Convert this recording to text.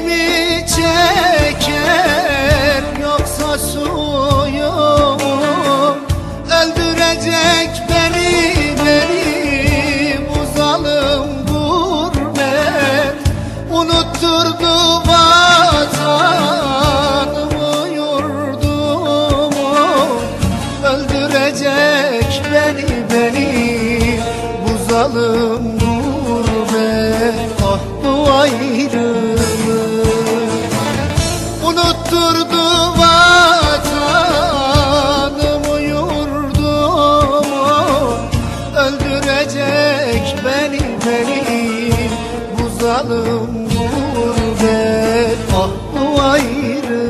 mi çeker yoksa suyu öldürecek beni beni bu zalim gurbet unutturdu vatanımı yurdumu öldürecek beni Tutturdu vatanımı yurdumu Öldürecek beni beni. Bu zalim gurbet. Ah bu ayrı